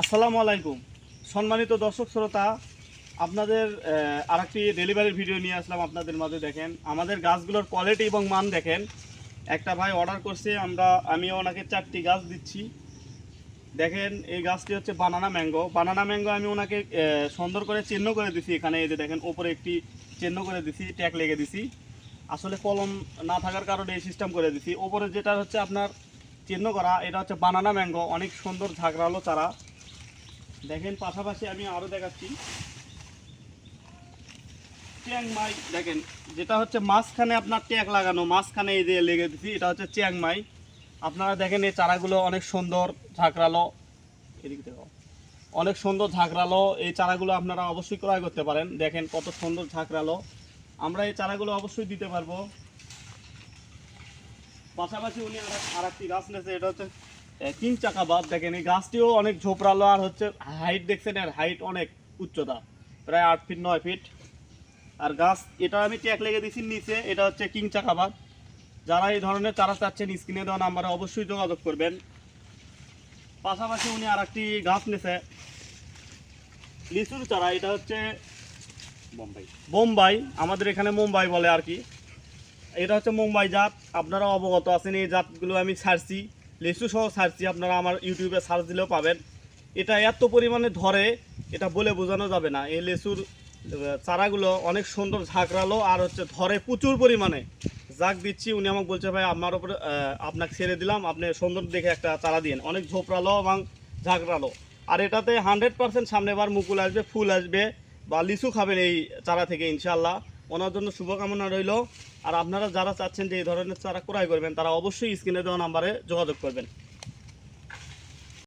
আসসালামু আলাইকুম। সম্মানিত দর্শক শ্রোতা, আপনাদের আর একটি ডেলিভারির ভিডিও নিয়ে আসলাম আপনাদের মাঝে, দেখেন। আমাদের গাছগুলোর কোয়ালিটি এবং মান দেখেন। একটা ভাই অর্ডার করছে, আমরা, আমি ওনাকে চারটি গাছ দিচ্ছি। দেখেন, এই গাছটি হচ্ছে বানানা ম্যাঙ্গো বানানা ম্যাঙ্গো আমি ওনাকে সুন্দর করে চিহ্ন করে দিছি এখানে। এই যে দেখেন, ওপরে একটি চিহ্ন করে দিছি, ট্যাগ লেগে দিছি। আসলে কলম না থাকার কারণে এই সিস্টেম করে দিছি। ওপরে যেটা হচ্ছে আপনার চিহ্ন করা, এটা হচ্ছে বানানা ম্যাঙ্গো অনেক সুন্দর ঝাঁকড়ালো চারা। দেখেন, পাশাপাশি আমি আরও দেখাচ্ছি। চ্যাংমাই দেখেন, যেটা হচ্ছে মাঝখানে আপনার ট্যাগ লাগানো, মাঝখানে এই যে লেগে দিছি, এটা হচ্ছে চ্যাংমাই আপনারা দেখেন, এই চারাগুলো অনেক সুন্দর ঝাঁকড়ালো। এদিক দেখো, অনেক সুন্দর ঝাঁকড়ালো। এই চারাগুলো আপনারা অবশ্যই ক্রয় করতে পারেন। দেখেন, কত সুন্দর ঝাঁকড়ালো। আমরা এই চারাগুলো অবশ্যই দিতে পারব। পাশাপাশি উনি আর একটি গাছ নিয়েছে, এটা হচ্ছে কিং চাকাবাদ দেখেন এই গাছটিও অনেক ঝোপড়ালো আর হচ্ছে হাইট দেখছেন আর হাইট অনেক উচ্চতা, প্রায় আট ফিট নয় ফিট আর গাছ, এটা আমি ট্যাগ লেগে দিছি নিচে, এটা হচ্ছে কিং চাকাবাদ যারা এই ধরনের চারা চাচ্ছেন, স্ক্রিনে দেওয়া নাম্বারে অবশ্যই যোগাযোগ করবেন। পাশাপাশি উনি আর একটি গাছ নিয়েছে লিচুর চারা, এটা হচ্ছে বোম্বাই। বোম্বাই, আমাদের এখানে মুম্বাই বলে আর কি। এটা হচ্ছে মুম্বাই জাত, আপনারা অবগত আছেন, এই জাতগুলো আমি ছাড়ছি লিচু সহ ছাড়ছি আপনারা আমার ইউটিউবে সার্চ দিলেও পাবেন। এটা এত পরিমাণে ধরে এটা বলে বোঝানো যাবে না। এই লিচুর চারাগুলো অনেক সুন্দর ঝাঁকড়ালো আর হচ্ছে ধরে প্রচুর পরিমাণে। জাগ দিচ্ছি উনি আমাকে বলছে ভাই আমার আহ, আপনাকে ছেড়ে দিলাম। আপনি সুন্দর দেখে একটা চারা দিন অনেক ঝোপড়ালো এবং ঝাঁকড়ালো। আর এটাতে হান্ড্রেড পার্সেন্ট সামনে বার মুকুল আসবে ফুল আসবে বা লিচু খাবেন এই চারা থেকে ইনশাল্লাহ ওনার জন্য শুভকামনা রইল। আর আপনারা যারা চাচ্ছেন যে এই ধরনের চারা ক্রয় করবেন, তারা অবশ্যই স্ক্রিনে দেওয়া নাম্বারে যোগাযোগ করবেন।